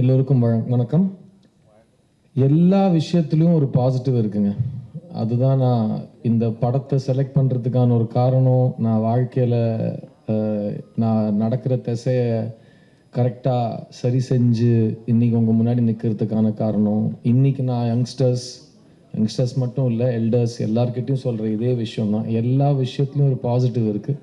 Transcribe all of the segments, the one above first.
எல்லோருக்கும் வண- வணக்கம். எல்லா விஷயத்துலையும் ஒரு பாசிட்டிவ் இருக்குங்க. அதுதான் நான் இந்த படத்தை செலக்ட் பண்ணுறதுக்கான ஒரு காரணம். நான் வாழ்க்கையில் நான் நடக்கிற திசையை கரெக்டாக சரி செஞ்சு இன்றைக்கி உங்கள் முன்னாடி நிற்கிறதுக்கான காரணம். இன்றைக்கி நான் யங்ஸ்டர்ஸ் யங்ஸ்டர்ஸ் மட்டும் இல்லை எல்டர்ஸ் எல்லார்கிட்டையும் சொல்கிற இதே விஷயம் தான் எல்லா விஷயத்துலையும் ஒரு பாசிட்டிவ் இருக்குது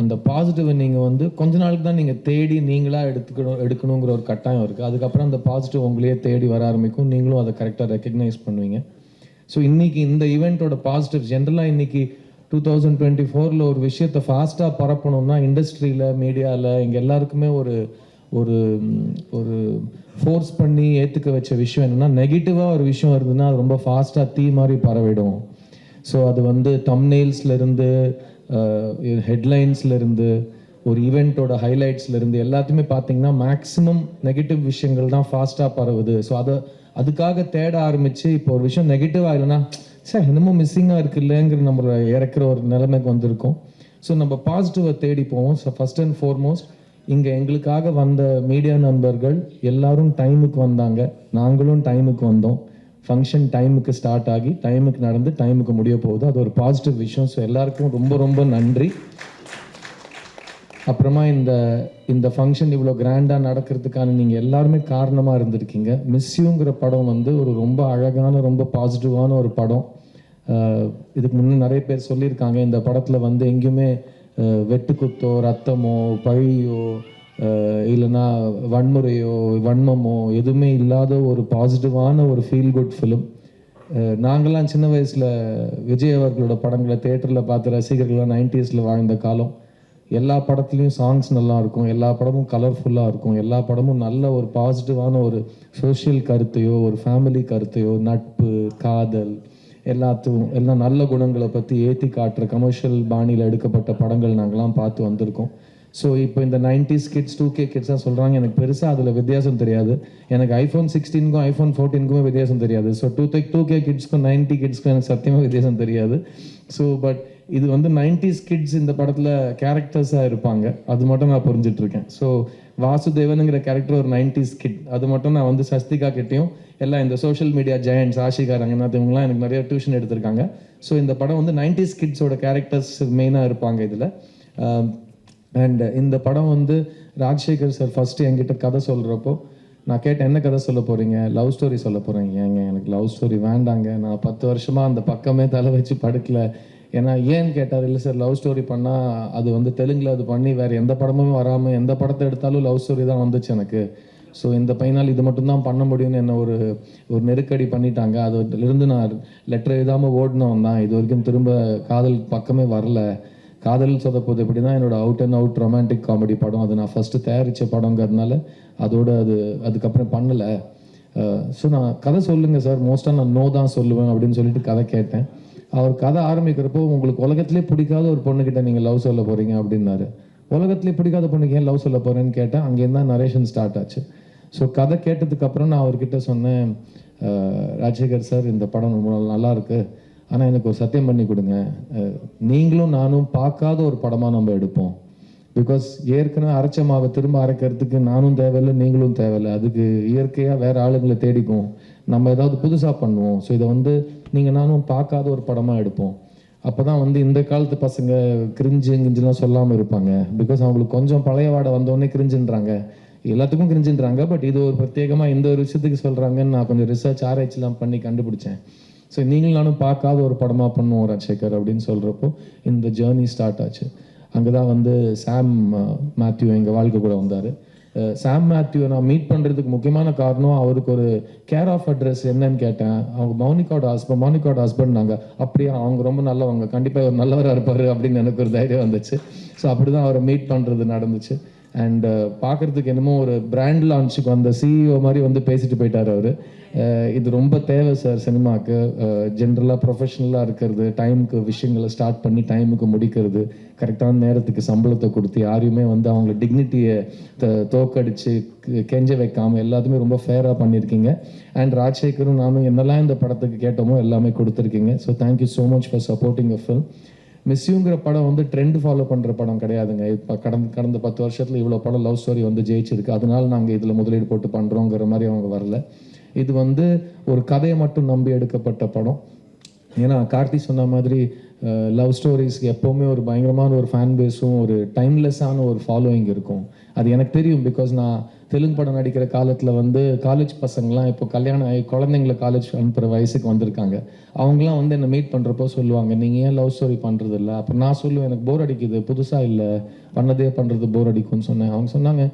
அந்த பாசிட்டிவை நீங்கள் வந்து கொஞ்ச நாளுக்கு தான் நீங்கள் தேடி நீங்களாக எடுத்துக்கணும் எடுக்கணுங்கிற ஒரு கட்டாயம் இருக்குது அதுக்கப்புறம் அந்த பாசிட்டிவ் உங்களையே தேடி வர ஆரம்பிக்கும். நீங்களும் அதை கரெக்டாக ரெக்கக்னைஸ் பண்ணுவீங்க. ஸோ இன்றைக்கி இந்த ஈவெண்ட்டோட பாசிட்டிவ் ஜென்ரலாக இன்றைக்கி டூ தௌசண்ட் டுவெண்ட்டி ஃபோரில் ஒரு விஷயத்தை ஃபாஸ்ட்டாக பரப்பணும்னா இண்டஸ்ட்ரியில் மீடியாவில் இங்கே எல்லாருக்குமே ஒரு ஒரு ஒரு ஃபோர்ஸ் பண்ணி ஏற்றுக்க வச்ச விஷயம் என்னென்னா நெகட்டிவாக ஒரு விஷயம் இருந்ததுன்னா அது ரொம்ப ஃபாஸ்ட்டாக தீ மாதிரி பரவிடும். ஸோ அது வந்து thumbnails-ல ஹெட்லைன்ஸ்லேருந்து ஹெட்லைன்ஸ்ல இருந்து ஒரு ஈவெண்ட்டோட ஹைலைட்ஸ்ல இருந்து எல்லாத்தையுமே பார்த்தீங்கன்னா மேக்ஸிமம் நெகட்டிவ் விஷயங்கள் தான் ஃபாஸ்ட்டாக பரவுது. ஸோ அதை அதுக்காக தேட ஆரம்பிச்சு இப்போ ஒரு விஷயம் நெகட்டிவாக இல்லைன்னா சார் என்னமோ மிஸ்ஸிங்காக இருக்குல்லங்கிற நம்ம இறக்குற ஒரு நிலைமைக்கு வந்திருக்கோம். ஸோ நம்ம பாசிட்டிவை தேடி போவோம். ஸோ ஃபர்ஸ்ட் அண்ட் ஃபார்மோஸ்ட் இங்கே எங்களுக்காக வந்த மீடியா நண்பர்கள் எல்லாரும் டைமுக்கு வந்தாங்க. நாங்களும் டைமுக்கு வந்தோம். ஃபங்க்ஷன் டைமுக்கு ஸ்டார்ட் ஆகி டைமுக்கு நடந்து டைமுக்கு முடிய போகுது. அது ஒரு பாசிட்டிவ் விஷயம். ஸோ எல்லாருக்கும் ரொம்ப ரொம்ப நன்றி. அப்புறமா இந்த இந்த ஃபங்க்ஷன் இவ்வளோ கிராண்டாக நடக்கிறதுக்கான நீங்கள் எல்லாருமே காரணமாக இருந்திருக்கீங்க. மிஸ்யூங்கிற படம் வந்து ஒரு ரொம்ப அழகான ரொம்ப பாசிட்டிவான ஒரு படம். இதுக்கு முன்னே நிறைய பேர் சொல்லியிருக்காங்க. இந்த படத்தில் வந்து எங்கேயுமே வெட்டுக்குத்தோ ரத்தமோ பழியோ இல்லைன்னா வன்முறையோ வன்மமோ எதுவுமே இல்லாத ஒரு பாசிட்டிவான ஒரு ஃபீல் குட் ஃபிலிம் நாங்கள்லாம் சின்ன வயசில் விஜய் அவர்களோட படங்களை தேட்டரில் பார்த்து ரசிகர்கள்லாம் நைன்டிஸில் வாழ்ந்த காலம். எல்லா படத்துலையும் சாங்ஸ் நல்லா இருக்கும். எல்லா படமும் கலர்ஃபுல்லாக இருக்கும். எல்லா படமும் நல்ல ஒரு பாசிட்டிவான ஒரு சோஷியல் கருத்தையோ ஒரு ஃபேமிலி கருத்தையோ நட்பு காதல் எல்லாத்தையும் எல்லாம் நல்ல குணங்களை பற்றி ஏற்றி காட்டுற கமர்ஷியல் பாணியில் எடுக்கப்பட்ட படங்கள் நாங்கள்லாம் பார்த்து வந்திருக்கோம். ஸோ இப்போ இந்த நைன்டிஸ் கிட்ஸ் டூ கே கிட்ஸாக சொல்கிறாங்க எனக்கு பெருசாக அதில் வித்தியாசம் தெரியாது. எனக்கு ஐஃபோன் சிக்ஸ்டீனுக்கும் ஐஃபோன் ஃபோர்டீனுக்குமே வித்தியாசம் தெரியாது. So to the two K கிட்ஸ்க்கும் ninety கிட்ஸ்க்கும் எனக்கு சத்தியமாக வித்தியாசம் தெரியாது. ஸோ பட் இது வந்து நைன்டிஸ் கிட்ஸ் இந்த படத்தில் கேரக்டர்ஸாக இருப்பாங்க. அது மட்டும் நான் புரிஞ்சிட்ருக்கேன். ஸோ வாசுதேவனுங்கிற கேரக்டர் ஒரு நைன்டிஸ் கிட் அது மட்டும் நான் வந்து சஸ்திகா கிட்டேயும் எல்லாம் இந்த social media giants Ashika Ranganath இவங்கலாம் எனக்கு நிறைய டியூஷன் எடுத்திருக்காங்க. ஸோ இந்த படம் வந்து நைன்டிஸ் கிட்ஸோட கேரக்டர்ஸ் மெயினாக இருப்பாங்க இதில். அண்ட் இந்த படம் வந்து ராஜசேகர் சார் ஃபஸ்ட்டு என்கிட்ட கதை சொல்கிறப்போ நான் கேட்டேன் என்ன கதை சொல்ல போகிறீங்க லவ் ஸ்டோரி சொல்ல போகிறீங்க ஏங்க எனக்கு லவ் ஸ்டோரி வேண்டாங்க. நான் பத்து வருஷமாக அந்த பக்கமே தலை வச்சு படுக்கல. ஏன்னா ஏன்னு கேட்டார் இல்லை சார் லவ் ஸ்டோரி பண்ணால் அது வந்து தெலுங்கில் அது பண்ணி வேறு எந்த படமும் வராமல் எந்த படத்தை எடுத்தாலும் லவ் ஸ்டோரி தான் வந்துச்சு எனக்கு. ஸோ இந்த பையனால் இது மட்டும்தான் பண்ண முடியும்னு என்ன ஒரு ஒரு நெருக்கடி பண்ணிட்டாங்க. அதுலேருந்து நான் லெட்டர் எழுதாமல் ஓடினவன் தான். இது வரைக்கும் திரும்ப காதல் பக்கமே வரல. காதல் சொதப்போது எப்படின்னா தான் என்னோட out and out romantic comedy படம். அது நான் ஃபஸ்ட்டு தயாரித்த படங்கிறதுனால அதோட அது அதுக்கப்புறம் பண்ணலை. ஸோ நான் கதை சொல்லுங்கள் சார் மோஸ்ட்டாக நான் நோ தான் சொல்லுவேன் அப்படின்னு சொல்லிட்டு கதை கேட்டேன். அவர் கதை ஆரம்பிக்கிறப்போ உங்களுக்கு உலகத்திலே பிடிக்காத ஒரு பொண்ணுக்கிட்ட நீங்கள் லவ் சொல்ல போகிறீங்க அப்படின்னாரு. உலகத்திலே பிடிக்காத பொண்ணுக்கு ஏன் லவ் சொல்ல போகிறேன்னு கேட்டேன் அங்கேருந்து தான் நரேஷன் ஸ்டார்ட் ஆச்சு. ஸோ கதை கேட்டதுக்கப்புறம் நான் அவர்கிட்ட சொன்னேன் ராஜசேகர் சார் இந்த படம் ரொம்ப நல்லாயிருக்கு ஆனால் எனக்கு ஒரு சத்தியம் பண்ணி கொடுங்க. நீங்களும் நானும் பார்க்காத ஒரு படமாக நம்ம எடுப்போம். பிகாஸ் ஏற்கனவே அரைச்ச மாவை திரும்ப அரைக்கிறதுக்கு நானும் தேவையில்லை நீங்களும் தேவையில்லை. அதுக்கு இயற்கையாக வேறு ஆளுங்களை தேடிக்கும் நம்ம ஏதாவது புதுசாக பண்ணுவோம். ஸோ இதை வந்து நீங்கள் நானும் பார்க்காத ஒரு படமாக எடுப்போம். அப்போ தான் வந்து இந்த காலத்து பசங்க கிரிஞ்சு கிரிஞ்சுலாம் சொல்லாமல் இருப்பாங்க. பிகாஸ் அவங்களுக்கு கொஞ்சம் பழைய வாடை வந்தோடனே கிரிஞ்சுன்றாங்க. எல்லாத்துக்கும் கிரிஞ்சுன்றாங்க. பட் இது ஒரு பிரத்யேகமாக இந்த ஒரு விஷயத்துக்கு சொல்கிறாங்கன்னு நான் கொஞ்சம் ரிசர்ச் ஆராய்ச்சிலாம் பண்ணி கண்டுபிடிச்சேன். ஸோ நீங்களும் நானும் பார்க்காத ஒரு படமாக பண்ணுவோம் ராஜசேகர் அப்படின்னு சொல்கிறப்போ இந்த ஜேர்னி ஸ்டார்ட் ஆச்சு. அங்கே தான் வந்து சாம் மேத்யூ எங்கள் வாழ்க்கை கூட வந்தார். சாம் மேத்யூவை நான் மீட் பண்ணுறதுக்கு முக்கியமான காரணம் அவருக்கு ஒரு கேர் ஆஃப் அட்ரஸ் என்னன்னு கேட்டேன். அவங்க மௌனிகாவோட ஹஸ்பண்ட் மௌனிகாவோட ஹஸ்பண்ட் நாங்கள் அப்படியே அவங்க ரொம்ப நல்லவங்க கண்டிப்பாக ஒரு நல்லவராக இருப்பார் அப்படின்னு எனக்கு ஒரு தைரியம் வந்துச்சு. ஸோ அப்படி தான் அவரை மீட் பண்ணுறது நடந்துச்சு. அண்ட் uh, பார்க்கறதுக்கு என்னமோ ஒரு பிராண்ட் லான்ச்சுக்கு வந்த சிஇஓ மாதிரி வந்து பேசிட்டு போயிட்டார் அவர். Uh, இது ரொம்ப தேவை சார் சினிமாவுக்கு ஜென்ரலாக ப்ரொஃபஷனலாக இருக்கிறது டைமுக்கு விஷயங்களை ஸ்டார்ட் பண்ணி டைமுக்கு முடிக்கிறது. கரெக்டான நேரத்துக்கு சம்பளத்தை கொடுத்து யாரையுமே வந்து அவங்கள டிக்னிட்டியை தோக்கடிச்சு கெஞ்ச வைக்காமல் எல்லாத்துமே ரொம்ப ஃபேராக பண்ணியிருக்கீங்க. அண்ட் ராஜசேகரும் நானும் என்னெல்லாம் இந்த படத்துக்கு கேட்டோமோ எல்லாமே கொடுத்துருக்கீங்க. So thank you so much for supporting a film மிஸ்யூங்கிற படம் வந்து ட்ரெண்ட் ஃபாலோ பண்ணுற படம் கிடையாதுங்க. இப்போ கடந்த கடந்த பத்து வருஷத்தில் இவ்வளோ படம் லவ் ஸ்டோரி வந்து ஜெயிச்சிருக்கு. அதனால நாங்கள் இதில் முதலீடு போட்டு பண்ணுறோங்கிற மாதிரி அவங்க வரல. இது வந்து ஒரு கதையை மட்டும் நம்பி எடுக்கப்பட்ட படம். ஏன்னா கார்த்தி சொன்ன மாதிரி லவ் ஸ்டோரிஸ்க்கு எப்போவுமே ஒரு பயங்கரமான ஒரு ஃபேன் பேஸும் ஒரு டைம்லெஸ்ஸான ஒரு ஃபாலோயிங் இருக்கும். அது எனக்கு தெரியும் பிகாஸ் நான் தெலுங்கு படம் நடிக்கிற காலத்தில் வந்து காலேஜ் பசங்களாம் இப்போ கல்யாணம் ஆகி குழந்தைங்கள காலேஜ் அனுப்புகிற வயசுக்கு வந்திருக்காங்க. அவங்களாம் வந்து என்னை மீட் பண்ணுறப்போ சொல்லுவாங்க நீங்கள் ஏன் லவ் ஸ்டோரி பண்ணுறது இல்லை அப்போ நான் சொல்லுவேன் எனக்கு போர் அடிக்குது புதுசாக இல்லை பண்ணதே பண்ணுறது போர் அடிக்கும்னு சொன்னேன். அவங்க சொன்னாங்க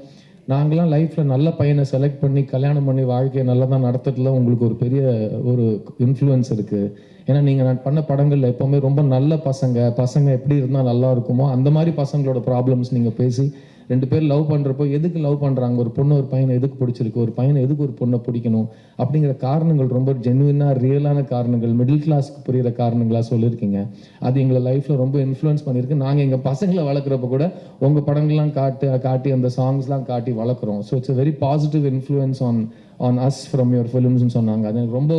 நாங்களாம் லைஃப்பில் நல்ல பையனை செலக்ட் பண்ணி கல்யாணம் பண்ணி வாழ்க்கையை நல்லா தான் நடத்துறதுல உங்களுக்கு ஒரு பெரிய ஒரு இன்ஃப்ளூயன்ஸ் இருக்குது ஏன்னா நீங்கள் நான் பண்ண படங்களில் எப்போவுமே ரொம்ப நல்ல பசங்க பசங்க எப்படி இருந்தால் நல்லா இருக்குமோ அந்த மாதிரி பசங்களோட ப்ராப்ளம்ஸ் நீங்கள் பேசி ரெண்டு பேர் லவ் பண்ணுறப்போ எதுக்கு லவ் பண்ணுறாங்க ஒரு பொண்ணு ஒரு பையனை எதுக்கு பிடிச்சிருக்கு? ஒரு பையனை எதுக்கு ஒரு பொண்ணை பிடிக்கணும்? அப்படிங்கிற காரணங்கள் ரொம்ப ஜென்வினாக ரியலான காரணங்கள் மிடில் கிளாஸ்க்கு புரிகிற காரணங்களாக சொல்லியிருக்கீங்க. அது எங்களை லைஃப்பில் ரொம்ப இன்ஃப்ளூயன்ஸ் பண்ணியிருக்கு. நாங்கள் எங்கள் பசங்களை வளர்க்குறப்ப கூட உங்கள் படங்கள்லாம் காட்டு காட்டி அந்த சாங்ஸ்லாம் காட்டி வளர்க்குறோம். So it's very positive influence on on us from your ஃபிலிம்ஸ்னு சொன்னாங்க. அது எனக்கு ரொம்ப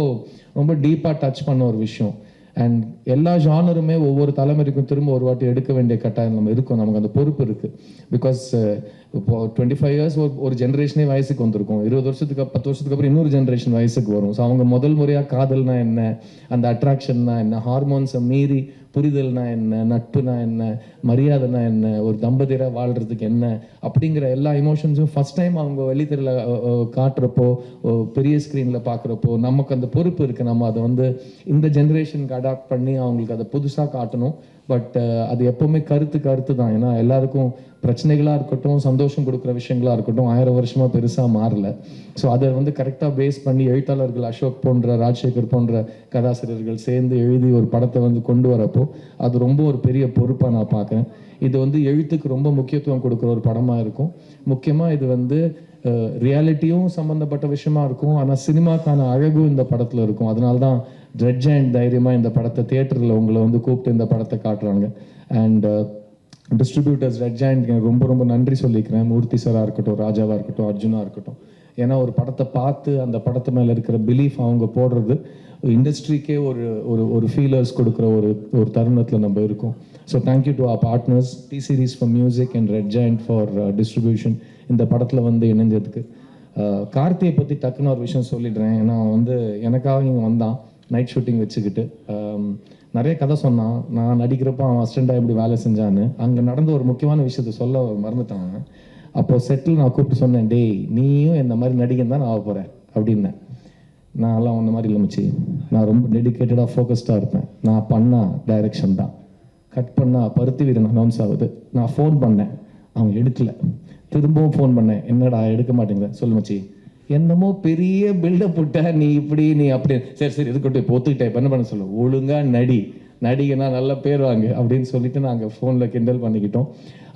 ரொம்ப டீப்பாக டச் பண்ண ஒரு விஷயம். அண்ட் எல்லா ஜானருமே ஒவ்வொரு தலைமுறைக்கும் திரும்ப ஒரு வாட்டி எடுக்க வேண்டிய கட்டாயம் நம்ம இருக்கும். நமக்கு அந்த பொறுப்பு இருக்கு. பிகாஸ் uh, இப்போ டுவெண்ட்டி ஃபைவ் இயர்ஸ் ஒரு ஜென்ரேஷனே வயசுக்கு வந்திருக்கும். இருபது வருஷத்துக்கு பத்து வருஷத்துக்கு அப்புறம் இன்னொரு ஜென்ரேஷன் வயசுக்கு வரும். ஸோ அவங்க முதல் முறையாக காதல்னா என்ன? அந்த அட்ராக்ஷன்னா என்ன? ஹார்மோன்ஸை மீறி புரிதல்னா என்ன நட்புனா என்ன மரியாதைனா என்ன ஒரு தம்பதியராக வாழ்கிறதுக்கு என்ன அப்படிங்கிற எல்லா இமோஷன்ஸும் ஃபர்ஸ்ட் டைம் அவங்க வெளித்தரில் காட்டுறப்போ பெரிய ஸ்க்ரீனில் பார்க்குறப்போ நமக்கு அந்த பொறுப்பு இருக்குது நம்ம அதை வந்து இந்த ஜென்ரேஷனுக்கு அடாப்ட் பண்ணி அவங்களுக்கு அதை புதுசாக காட்டணும். பட் uh, அது எப்போவுமே கருத்து கருத்து தான். ஏன்னா எல்லாருக்கும் பிரச்சனைகளாக இருக்கட்டும் சந்தோஷம் கொடுக்குற விஷயங்களாக இருக்கட்டும் ஆயிரம் வருஷமாக பெருசாக மாறல. ஸோ அதை வந்து கரெக்டாக பேஸ் பண்ணி எழுத்தாளர்கள் அசோக் போன்ற ராஜசேகர் போன்ற கதாசிரியர்கள் சேர்ந்து எழுதி ஒரு படத்தை வந்து கொண்டு வரப்போ அது ரொம்ப ஒரு பெரிய பொறுப்பாக நான் பார்க்குறேன். இது வந்து எழுத்துக்கு ரொம்ப முக்கியத்துவம் கொடுக்குற ஒரு படமாக இருக்கும். முக்கியமாக இது வந்து ரியாலிட்டியும் சம்மந்தப்பட்ட விஷயமா இருக்கும். ஆனால் சினிமாக்கான அழகும் இந்த படத்தில் இருக்கும். அதனால தான் ட்ரெட் அண்ட் தைரியமாக இந்த படத்தை தியேட்டரில் உங்களை வந்து கூப்பிட்டு இந்த படத்தை காட்டுறாங்க அண்ட் டிஸ்ட்ரிபியூட்டர்ஸ் ரெட் ஜாயிண்ட் ரொம்ப ரொம்ப நன்றி சொல்லிக்கிறேன். மூர்த்தி சராக இருக்கட்டும் ராஜாவாக இருக்கட்டும் அர்ஜுனாக இருக்கட்டும். ஏன்னா ஒரு படத்தை பார்த்து அந்த படத்து மேலே இருக்கிற பிலீஃப் அவங்க போடுறது இண்டஸ்ட்ரிக்கே ஒரு ஒரு ஒரு ஃபீலர்ஸ் கொடுக்குற ஒரு ஒரு தருணத்தில் நம்ம இருக்கோம். So thank you to our partners T series for music and red giant for distribution இந்த படத்தில் வந்து இணைஞ்சதுக்கு. Uh, கார்த்தியை பற்றி டக்குன்னு ஒரு விஷயம் சொல்லிடுறேன். ஏன்னா அவன் வந்து எனக்காக இங்கே வந்தான். நைட் ஷூட்டிங் வச்சுக்கிட்டு. Um, நிறைய கதை சொன்னான். நான் நடிக்கிறப்போ அவன் அசிஸ்டண்ட்டாக எப்படி வேலை செஞ்சான்னு. அங்கே நடந்த ஒரு முக்கியமான விஷயத்த சொல்ல மறந்துட்டான் அப்போது செட்டில் நான் கூப்பிட்டு சொன்னேன் டேய் நீயும் இந்த மாதிரி நடிகன் தான் நான் ஆக போகிறேன் அப்படின்னேன் நான்லாம் அந்த மாதிரி இல்லைமிச்சி நான் ரொம்ப டெடிக்கேட்டடாக ஃபோக்கஸ்டாக இருப்பேன். நான் பண்ணா டைரக்ஷன் தான். கட் பண்ணால் பருத்தி வீரன் அனௌன்ஸ் ஆகுது. நான் ஃபோன் பண்ணேன். அவன் எடுக்கல. திரும்பவும் ஃபோன் பண்ணேன். என்னடா எடுக்க மாட்டேங்குது. சொல்லு மச்சி. என்னமோ பெரிய பில்டப் விட்ட நீ இப்படி நீ அப்படி. சரி சரி இதுக்கிட்ட இப்போ ஒத்துக்கிட்டேன் என்ன பண்ண சொல்லு? ஒழுங்காக நடி. நடிகனா நல்ல பேர் வாங்க அப்படின்னு சொல்லிட்டு நாங்கள் ஃபோனில் கிண்டல் பண்ணிக்கிட்டோம்.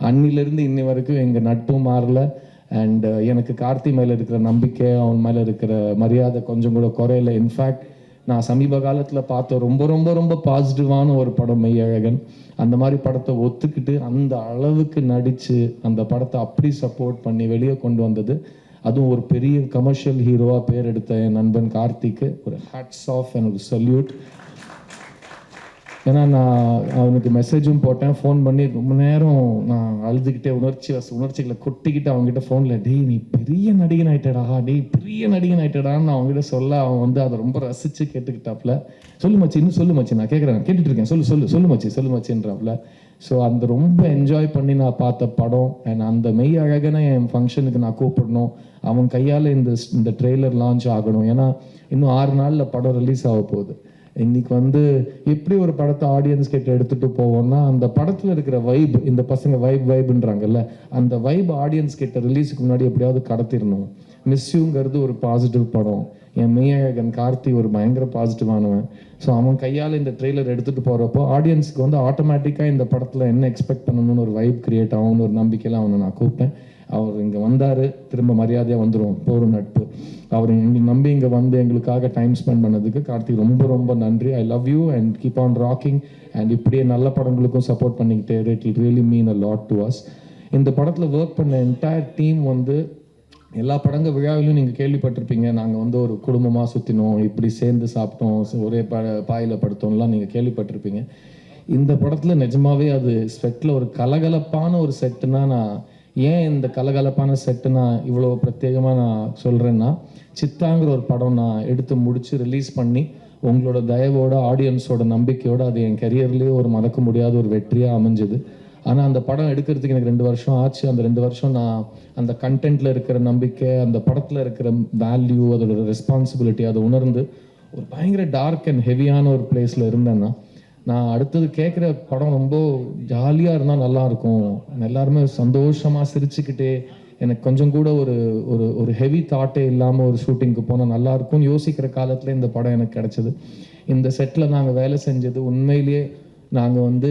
அன்னிலேருந்து இன்னி வரைக்கும் எங்கள் நட்பும் மாறல. அண்ட் எனக்கு கார்த்தி மேலே இருக்கிற நம்பிக்கை அவன் மேலே இருக்கிற மரியாதை கொஞ்சம் கூட குறையில. இன்ஃபேக்ட் நான் சமீப காலத்தில் பார்த்த ரொம்ப ரொம்ப ரொம்ப பாசிட்டிவான ஒரு படம் மெய்யழகன். அந்த மாதிரி படத்தை ஒத்துக்கிட்டு அந்த அளவுக்கு நடித்து அந்த படத்தை அப்படி சப்போர்ட் பண்ணி வெளியே கொண்டு வந்தது. அதுவும் ஒரு பெரிய கமர்ஷியல் ஹீரோவாக பேர் எடுத்த என் நண்பன் கார்த்திக்கு. ஒரு ஹேட்ஸ் ஆஃப் அண்ட் ஒரு சல்யூட் ஏன்னா நான் அவனுக்கு மெசேஜும் போட்டேன் ஃபோன் பண்ணி ரொம்ப நேரம் நான் அழுதுகிட்டே உணர்ச்சி உணர்ச்சிகளை கொட்டிக்கிட்டு அவங்ககிட்ட ஃபோனில் டேய் நீ பெரிய நடிகன் ஆயிட்டடா டேய் பெரிய நடிகன் ஆயிட்டடான்னு நான் அவங்ககிட்ட சொல்ல அவன் வந்து அதை ரொம்ப ரசித்து கேட்டுக்கிட்டாப்புல சொல்லு மச்சி இன்னும் சொல்லு மச்சி நான் கேட்குறேன் கேட்டுட்டு இருக்கேன் சொல்லு சொல்லு சொல்லு மச்சி சொல்லு மச்சின்றாப்புல ஸோ அந்த ரொம்ப என்ஜாய் பண்ணி நான் பார்த்த படம் அண்ட் அந்த மெய் அழகனை என் ஃபங்க்ஷனுக்கு நான் கூப்பிடணும். அவன் கையால் இந்த இந்த ட்ரெய்லர் லான்ச் ஆகணும். ஏன்னா இன்னும் ஆறு நாளில் படம் ரிலீஸ் ஆக போகுது. இன்னைக்கு வந்து எப்படி ஒரு படத்தை ஆடியன்ஸ் கிட்ட எடுத்துட்டு போவோம்னா அந்த படத்துல இருக்கிற வைப் இந்த பசங்க வைப் வைப்ன்றாங்கல்ல அந்த வைப் ஆடியன்ஸ் கிட்ட ரிலீஸுக்கு முன்னாடி எப்படியாவது கடத்திடணும். மிஸ்யூங்கிறது ஒரு பாசிட்டிவ் படம். என் மெய்யகன் கார்த்தி ஒரு பயங்கர பாசிட்டிவானவன் ஸோ அவன் கையால் இந்த ட்ரெய்லர் எடுத்துகிட்டு போகிறப்போ ஆடியன்ஸுக்கு வந்து ஆட்டோமேட்டிக்காக இந்த படத்தில் என்ன எக்ஸ்பெக்ட் பண்ணணும்னு ஒரு வைப் கிரியேட் ஆகும்னு ஒரு நம்பிக்கையில் அவனை நான் கூப்பிட்டேன். அவர் இங்கே வந்தார் திரும்ப மரியாதையாக வந்துடும் போர் நட்பு. அவர் எங்களை நம்பி இங்கே வந்து எங்களுக்காக டைம் ஸ்பெண்ட் பண்ணதுக்கு கார்த்திக் ரொம்ப ரொம்ப நன்றி. I love you and keep on rocking and இப்படியே நல்ல படங்களுக்கும் சப்போர்ட் பண்ணிக்கிட்டே it'll really mean a lot to us இந்த படத்தில் ஒர்க் பண்ண என்டையர் டீம் வந்து எல்லா படங்க விழாவிலும் நீங்கள் கேள்விப்பட்டிருப்பீங்க. நாங்கள் வந்து ஒரு குடும்பமாக சுற்றினோம் இப்படி சேர்ந்து சாப்பிட்டோம் ஒரே ப பாயில் படுத்தோம்லாம் நீங்கள் கேள்விப்பட்டிருப்பீங்க. இந்த படத்தில் நிஜமாவே அது செட்டில் ஒரு கலகலப்பான ஒரு செட்டுனா நான் ஏன் இந்த கலகலப்பான செட்டு நான் இவ்வளோ பிரத்யேகமாக நான் சொல்கிறேன்னா சித்தாங்கிற ஒரு படம் நான் எடுத்து முடித்து ரிலீஸ் பண்ணி உங்களோட தயவோட ஆடியன்ஸோட நம்பிக்கையோட அது என் கரியர்லேயே ஒரு மறக்க முடியாத ஒரு வெற்றியாக அமைஞ்சுது. ஆனால் அந்த படம் எடுக்கிறதுக்கு எனக்கு ரெண்டு வருஷம் ஆச்சு. அந்த ரெண்டு வருஷம் நான் அந்த கண்டென்ட்டில் இருக்கிற நம்பிக்கை அந்த படத்தில் இருக்கிற வேல்யூ அதோட ரெஸ்பான்சிபிலிட்டி அதை உணர்ந்து ஒரு பயங்கர டார்க் அண்ட் ஹெவியான ஒரு பிளேஸில் இருந்தேன்னா நான் அடுத்தது கேட்குற படம் ரொம்ப ஜாலியாக இருந்தால் நல்லா இருக்கும். எல்லாருமே சந்தோஷமாக சிரிச்சுக்கிட்டே எனக்கு கொஞ்சம் கூட ஒரு ஒரு ஒரு ஹெவி தாட்டே இல்லாமல் ஒரு ஷூட்டிங்க்கு போனால் நல்லா இருக்கும்னு யோசிக்கிற காலத்தில் இந்த படம் எனக்கு கிடச்சிது. இந்த செட்டில் நாங்கள் வேலை செஞ்சது உண்மையிலேயே நாங்கள் வந்து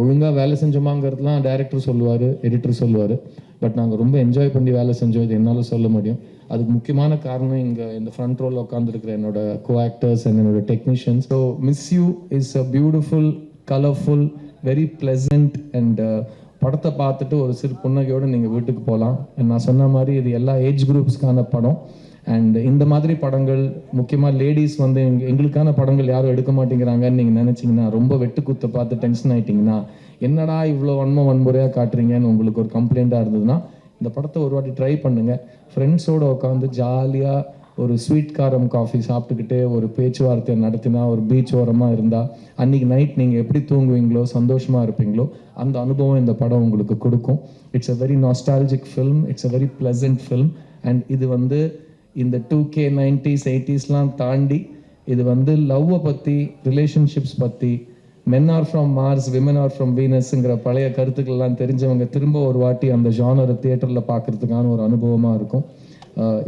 ஒழுங்காக வேலை செஞ்சோமாங்கிறதுலாம் டைரக்டர் சொல்லுவார் எடிட்டர் சொல்லுவார். பட் நாங்கள் ரொம்ப என்ஜாய் பண்ணி வேலை செஞ்சோம் இது என்னால் சொல்ல முடியும். அதுக்கு முக்கியமான காரணம் இங்கே இந்த ஃப்ரண்ட் ரோல் உட்காந்துருக்கிற என்னோட கோ ஆக்டர்ஸ் அண்ட் என்னோட technicians so Miss You is a beautiful colourful very pleasant and படத்தை பார்த்துட்டு ஒரு சிறு புன்னகையோடு நீங்கள் வீட்டுக்கு போகலாம் நான் சொன்ன மாதிரி இது எல்லா ஏஜ் குரூப்ஸ்க்கான படம். அண்ட் இந்த மாதிரி படங்கள் முக்கியமாக லேடிஸ் வந்து எங்களுக்கான படங்கள் யாரும் எடுக்க மாட்டேங்கிறாங்கன்னு நீங்கள் நினச்சிங்கன்னா ரொம்ப வெட்டு குத்த பார்த்து டென்ஷன் ஆகிட்டிங்கன்னா என்னடா இவ்வளோ வன்மை வன்முறையாக காட்டுறீங்கன்னு உங்களுக்கு ஒரு கம்ப்ளைண்ட்டாக இருந்ததுன்னா இந்த படத்தை ஒரு வாட்டி ட்ரை பண்ணுங்க. ஃப்ரெண்ட்ஸோடு உட்காந்து ஜாலியாக ஒரு ஸ்வீட் காரம் காஃபி சாப்பிட்டுக்கிட்டே ஒரு பேச்சுவார்த்தை நடத்தினா ஒரு பீச் ஓரமாக இருந்தால் அன்றைக்கி நைட் நீங்கள் எப்படி தூங்குவீங்களோ சந்தோஷமாக இருப்பீங்களோ அந்த அனுபவம் இந்த படம் உங்களுக்கு கொடுக்கும். It's a very nostalgic film it's a very pleasant film and இது வந்து இந்த டூ கே நைன்டிஸ் எயிட்டிஸ்லாம் தாண்டி இது வந்து லவ்வை பற்றி ரிலேஷன்ஷிப்ஸ் பற்றி men are from Mars women are from வீனஸ்ங்கிற பழைய கருத்துக்கள்லாம் தெரிஞ்சவங்க திரும்ப ஒரு வாட்டி அந்த ஜானரை தியேட்டரில் பார்க்கறதுக்கான ஒரு அனுபவமாக இருக்கும்.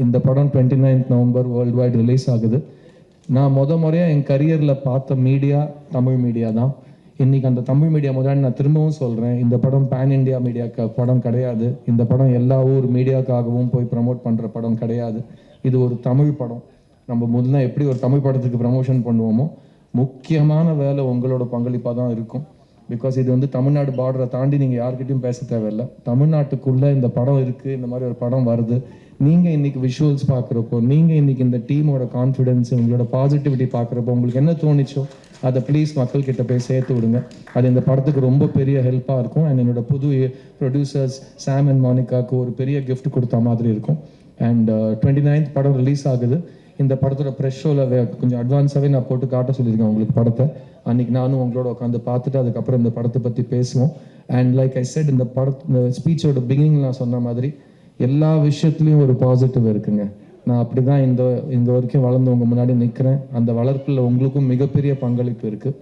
இந்த படம் twenty ninth November world wide release ஆகுது. நான் முத முறையாக என் கரியரில் பார்த்த மீடியா தமிழ் மீடியா தான். இன்றைக்கி அந்த தமிழ் மீடியா முதல்ல நான் திரும்பவும் சொல்கிறேன் இந்த படம் பேன் இண்டியா மீடியா படம் கிடையாது. இந்த படம் எல்லா ஊர் மீடியாக்காகவும் போய் ப்ரமோட் பண்ணுற படம் கிடையாது. இது ஒரு தமிழ் படம். நம்ம முதல்ல எப்படி ஒரு தமிழ் படத்துக்கு ப்ரமோஷன் பண்ணுவோமோ முக்கியமான வேலை உங்களோட பங்களிப்பாக தான் இருக்கும். பிகாஸ் இது வந்து தமிழ்நாடு பார்டரை தாண்டி நீங்கள் யார்கிட்டையும் பேச தேவையில்லை. தமிழ்நாட்டுக்குள்ளே இந்த படம் இருக்குது இந்த மாதிரி ஒரு படம் வருது. நீங்கள் இன்றைக்கி விஷுவல்ஸ் பார்க்குறப்போ நீங்கள் இன்றைக்கி இந்த டீமோட கான்ஃபிடென்ஸ் உங்களோட பாசிட்டிவிட்டி பார்க்குறப்போ உங்களுக்கு என்ன தோணுச்சோ அதை ப்ளீஸ் மக்கள்கிட்ட போய் சேர்த்து விடுங்க. அது இந்த படத்துக்கு ரொம்ப பெரிய ஹெல்ப்பாக இருக்கும். அண்ட் என்னோட புது ப்ரொடியூசர்ஸ் சாம் அண்ட் மானிகாவுக்கு ஒரு பெரிய கிஃப்ட் கொடுத்த மாதிரி இருக்கும். அண்ட் டுவெண்ட்டி நைன்த் படம் ரிலீஸ் ஆகுது. இந்த படத்தோட ப்ரெஷ் ஷோவில் கொஞ்சம் அட்வான்ஸாகவே நான் போட்டு காட்ட சொல்லியிருக்கேன் உங்களுக்கு படத்தை. அன்னைக்கு நானும் உங்களோட உட்காந்து பார்த்துட்டு அதுக்கப்புறம் இந்த படத்தை பற்றி பேசுவோம். அண்ட் லைக் ஐ செட் இந்த படத் இந்த ஸ்பீச்சோட பிகினிங் நான் சொன்ன மாதிரி எல்லா விஷயத்துலையும் ஒரு பாசிட்டிவ் இருக்குங்க. நான் அப்படி தான் இந்த இந்த வரைக்கும் வளர்ந்து உங்கள் முன்னாடி நிற்கிறேன் அந்த வளர்ப்பில் உங்களுக்கும் மிகப்பெரிய பங்களிப்பு இருக்குது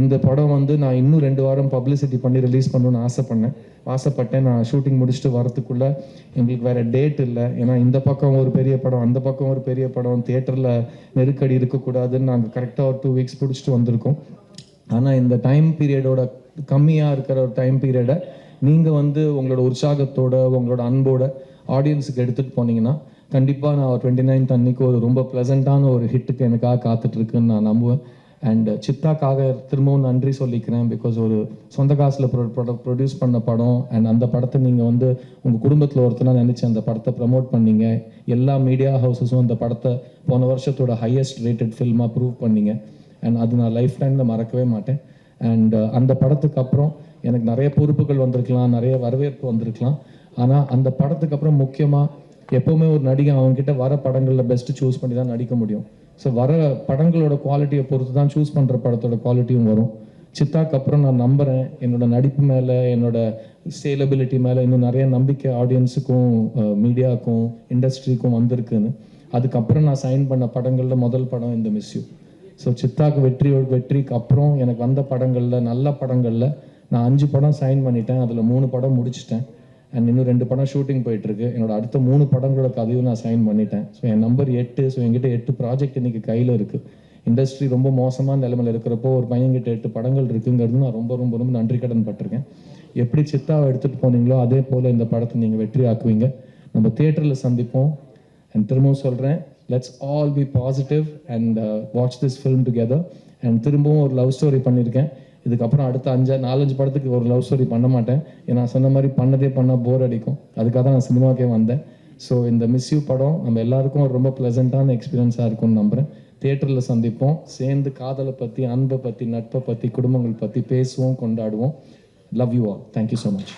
இந்த படம் வந்து நான் இன்னும் ரெண்டு வாரம் பப்ளிசிட்டி பண்ணி ரிலீஸ் பண்ணணும்னு ஆசைப்பட்டேன் ஆசைப்பட்டேன். நான் ஷூட்டிங் முடிச்சுட்டு வரதுக்குள்ள எங்களுக்கு வேற டேட் இல்லை. ஏன்னா இந்த பக்கம் ஒரு பெரிய படம் அந்த பக்கம் ஒரு பெரிய படம் தியேட்டரில் நெருக்கடி இருக்கக்கூடாதுன்னு நாங்கள் கரெக்டாக ஒரு டூ வீக்ஸ் பிடிச்சிட்டு வந்திருக்கோம். ஆனால் இந்த டைம் பீரியடோட கம்மியாக இருக்கிற ஒரு டைம் பீரியடை நீங்கள் வந்து உங்களோட உற்சாகத்தோட உங்களோட அன்போட ஆடியன்ஸுக்கு எடுத்துகிட்டு போனீங்கன்னா கண்டிப்பாக நான் டுவெண்ட்டி நைன்த் அன்னைக்கு ஒரு ரொம்ப ப்ளசண்ட்டான ஒரு ஹிட்டுக்கு எனக்காக காத்துட்ருக்குன்னு நான் நம்புவேன். அண்ட் uh, சித்தாக்காக திரும்பவும் நன்றி சொல்லிக்கிறேன் பிகாஸ் ஒரு சொந்த காசில் ப்ரொடியூஸ் பண்ண படம் அண்ட் அந்த படத்தை நீங்கள் வந்து உங்கள் குடும்பத்தில் ஒருத்தனா நினச்சி அந்த படத்தை ப்ரமோட் பண்ணீங்க. எல்லா மீடியா ஹவுசஸும் அந்த படத்தை போன வருஷத்தோட ஹையஸ்ட் ரேட்டட் ஃபில்மாக ப்ரூவ் பண்ணீங்க. அண்ட் அது நான் லைஃப் டைமில் மறக்கவே மாட்டேன். அண்ட் uh, அந்த படத்துக்கு அப்புறம் எனக்கு நிறைய பொறுப்புகள் வந்திருக்கலாம் நிறைய வரவேற்பு வந்திருக்கலாம். ஆனால் அந்த படத்துக்கு அப்புறம் முக்கியமாக எப்போவுமே ஒரு நடிகை அவங்ககிட்ட வர படங்களில் பெஸ்ட்டு சூஸ் பண்ணி தான் நடிக்க முடியும். ஸோ வர படங்களோட குவாலிட்டியை பொறுத்து தான் சூஸ் பண்ணுற படத்தோட குவாலிட்டியும் வரும். சித்தாக்கு அப்புறம் நான் நம்புகிறேன் என்னோட நடிப்பு மேலே என்னோட சேலபிலிட்டி மேலே இன்னும் நிறைய நம்பிக்கை ஆடியன்ஸுக்கும் மீடியாவுக்கும் இண்டஸ்ட்ரிக்கும் வந்திருக்குன்னு. அதுக்கப்புறம் நான் சைன் பண்ண படங்களில் முதல் படம் இந்த மிஸ்யூ ஸோ சித்தாக்கு வெற்றி வெற்றிக்கு அப்புறம் எனக்கு வந்த படங்களில் நல்ல படங்களில் நான் அஞ்சு படம் சைன் பண்ணிட்டேன். அதில் மூணு படம் முடிச்சிட்டேன். அண்ட் இன்னும் ரெண்டு படம் ஷூட்டிங் போயிட்டுருக்கு. என்னோட அடுத்த மூணு படங்களோட கதையும் நான் சைன் பண்ணிட்டேன். ஸோ என் நம்பர் எட்டு ஸோ என்கிட்ட எட்டு ப்ராஜெக்ட் இன்றைக்கி கையில் இருக்குது இண்டஸ்ட்ரி ரொம்ப மோசமான நிலைமையில் இருக்கிறப்போ ஒரு பையன்கிட்ட எட்டு படங்கள் இருக்குங்கிறது நான் ரொம்ப ரொம்ப ரொம்ப நன்றி கடன் பட்டிருக்கேன். எப்படி சித்தாவை எடுத்துகிட்டு போனீங்களோ அதே போல் இந்த படத்தை நீங்கள் வெற்றி ஆக்குவீங்க நம்ம தியேட்டரில் சந்திப்போம். அண்ட் திரும்பவும் சொல்கிறேன் let's all be positive and watch this film together and திரும்பவும் ஒரு லவ் ஸ்டோரி பண்ணியிருக்கேன். இதுக்கப்புறம் அடுத்த அஞ்சு நாலஞ்சு படத்துக்கு ஒரு லவ் ஸ்டோரி பண்ண மாட்டேன். ஏன்னா சொன்ன மாதிரி பண்ணதே பண்ணால் போர் அடிக்கும். அதுக்காக தான் நான் சினிமாக்கே வந்தேன். ஸோ இந்த மிஸ்யூ படம் நம்ம எல்லாருக்கும் ஒரு ரொம்ப ப்ளசண்ட்டான எக்ஸ்பீரியன்ஸாக இருக்கும்னு நம்புகிறேன் தேட்டரில் சந்திப்போம். சேர்ந்து காதலை பற்றி அன்பை பற்றி நட்பை பற்றி குடும்பங்கள் பற்றி பேசுவோம் கொண்டாடுவோம். Love you all thank you so much